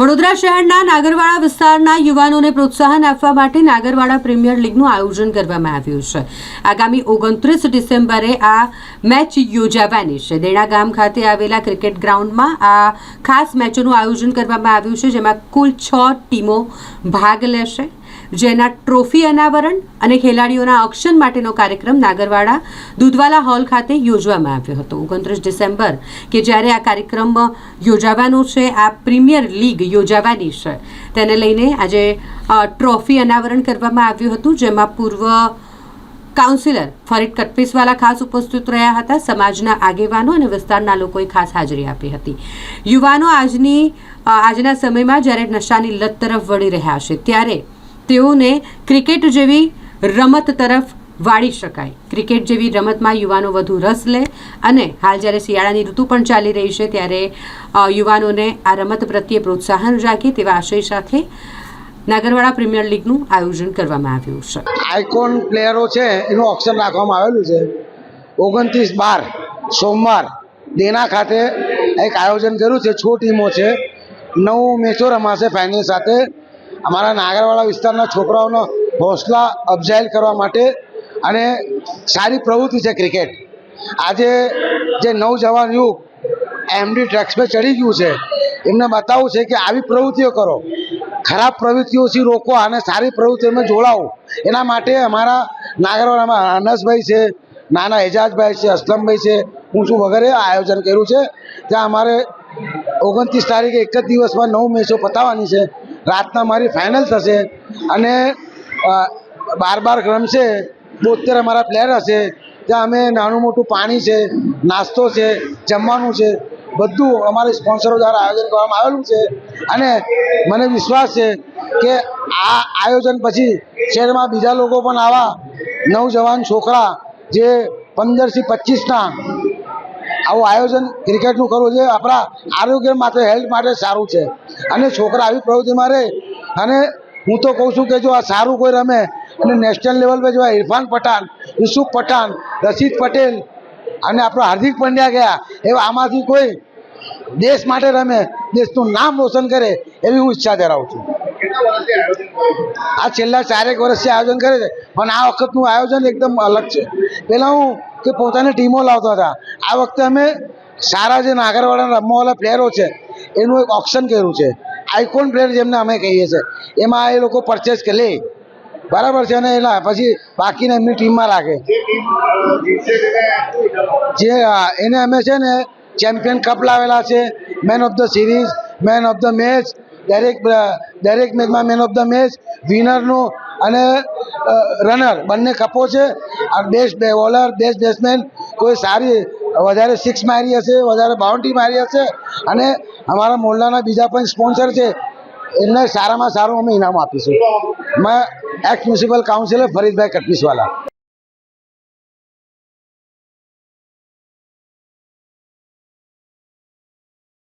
વડોદરા શહેરના નાગરવાડા વિસ્તારના યુવાનોને પ્રોત્સાહન આપવા માટે નાગરવાડા પ્રીમિયર લીગનું આયોજન કરવામાં આવ્યું છે. આગામી ઓગણત્રીસ ડિસેમ્બરે આ મેચ યોજાવાની છે. દેણા ગામ ખાતે આવેલા ક્રિકેટ ગ્રાઉન્ડમાં આ ખાસ મેચોનું આયોજન કરવામાં આવ્યું છે, જેમાં કુલ છ ટીમો ભાગ લેશે. જેના ટ્રોફી અનાવરણ અને ખેલાડીઓના ઓક્શન માટેનો કાર્યક્રમ નાગરવાડા દૂધવાલા હોલ ખાતે યોજવામાં આવ્યો હતો. ઓગણત્રીસ ડિસેમ્બર, કે જ્યારે આ કાર્યક્રમ યોજાવાનો છે, આ પ્રીમિયર લીગ યોજાવાની છે, તેને લઈને આજે ટ્રોફી અનાવરણ કરવામાં આવ્યું હતું, જેમાં પૂર્વ કાઉન્સિલર ફરીદ કટપીસવાલા ખાસ ઉપસ્થિત રહ્યા હતા, સમાજના આગેવાનો અને વિસ્તારના લોકોએ ખાસ હાજરી આપી હતી. યુવાનો આજની આજના સમયમાં જ્યારે નશાની લત તરફ વળી રહ્યા છે, ત્યારે તેઓને ક્રિકેટ જેવી રમત તરફ વાળી શકાય. ક્રિકેટ જેવી રમતમાં યુવાનો વધુ રસ લે અને હાલ જ્યારે શિયાળાની ઋતુ પણ ચાલી રહી છે ત્યારે યુવાનોને આ રમત પ્રત્યે પ્રોત્સાહન રાખે તેવા આશય સાથે નાગરવાડા પ્રીમિયર લીગનું આયોજન કરવામાં આવ્યું છે. આઇકોન પ્લેયરો છે, એનું ઓપ્શન રાખવામાં આવેલું છે. ઓગણત્રીસ બાર, સોમવાર દેના ખાતે એક આયોજન કર્યું છે. છ ટીમો છે. નવ મેચો રમાશે ફાઇનલ સાથે. અમારા નાગરવાડા વિસ્તારના છોકરાઓનો હોસલા અફઝાઈલ કરવા માટે અને સારી પ્રવૃત્તિ છે ક્રિકેટ. આજે જે નવજવાન યુગ એમડી ટ્રેક્સ પર ચડી ગયું છે, એમને બતાવવું છે કે આવી પ્રવૃત્તિઓ કરો. ખરાબ પ્રવૃત્તિઓથી રોકો અને સારી પ્રવૃત્તિઓમાં જોડાવો. એના માટે અમારા નાગરવાડામાં અનસભાઈ છે, નાના એજાજભાઈ છે, અસલમભાઈ છે, હું છું વગેરે આયોજન કર્યું છે. ત્યાં અમારે ઓગણત્રીસ તારીખે એક જ દિવસમાં નવ મેચો પતાવવાની છે. રાતના મારી ફાઇનલ થશે અને બાર બાર રમશે, બોતેર અમારા પ્લેયર હશે, ત્યાં અમે નાનું મોટું પાણી છે, નાસ્તો છે, જમવાનું છે, બધું અમારે સ્પોન્સરો દ્વારા આયોજન કરવામાં આવેલું છે. અને મને વિશ્વાસ છે કે આ આયોજન પછી શહેરમાં બીજા લોકો પણ આવા નવજવાન છોકરા જે પંદરથી પચીસના આવું આયોજન ક્રિકેટનું કરવું જોઈએ. આપણા આરોગ્ય માટે હેલ્થ માટે સારું છે. અને છોકરા આવી પ્રવૃત્તિમાં રહે. અને હું તો કહું છું કે જો આ સારું કોઈ રમે અને નેશનલ લેવલ પર જો ઇરફાન પઠાણ યુસુફ પઠાણ રશીદ પટેલ અને આપણો હાર્દિક પંડ્યા ગયા એવા આમાંથી કોઈ દેશ માટે રમે દેશનું નામ રોશન કરે એવી હું ઈચ્છા ધરાવું છું? આ છેલ્લા ચારેક વર્ષથી આયોજન કરે છે. પણ આ વખતનું આયોજન એકદમ અલગ છે. પહેલાં હું કે પોતાની ટીમો લાવતા હતા. આ વખતે અમે સારા જે નાગરવાડાના રમવાવાળા પ્લેયરો છે, એનું એક ઓપ્શન કર્યું છે. આઇકોન પ્લેયર જેમને અમે કહીએ છીએ, એમાં એ લોકો પરચેસ કે લે. બરાબર છે, અને એના પછી બાકીને એમની ટીમમાં રાખે. જે એને અમે છે ને ચેમ્પિયન કપ લાવેલા છે, man of the series, man of the match દરેક દરેક મેચમાં મેન ઓફ ધ મેચ વિનરનું અને રનર બંને કપો છે. આ બેસ્ટ બે બોલર બેસ્ટ બેટ્સમેન કોઈ સારી, વધારે સિક્સ મારી હશે, વધારે બાઉન્ડ્રી મારી હશે અને અમારા મોરલાના બીજા પણ સ્પોન્સર છે. એમને સારામાં સારું અમે ઇનામ આપીશું. મેં એક્સ મ્યુનિસિપલ કાઉન્સિલર ફરીદભાઈ કટપીસવાલા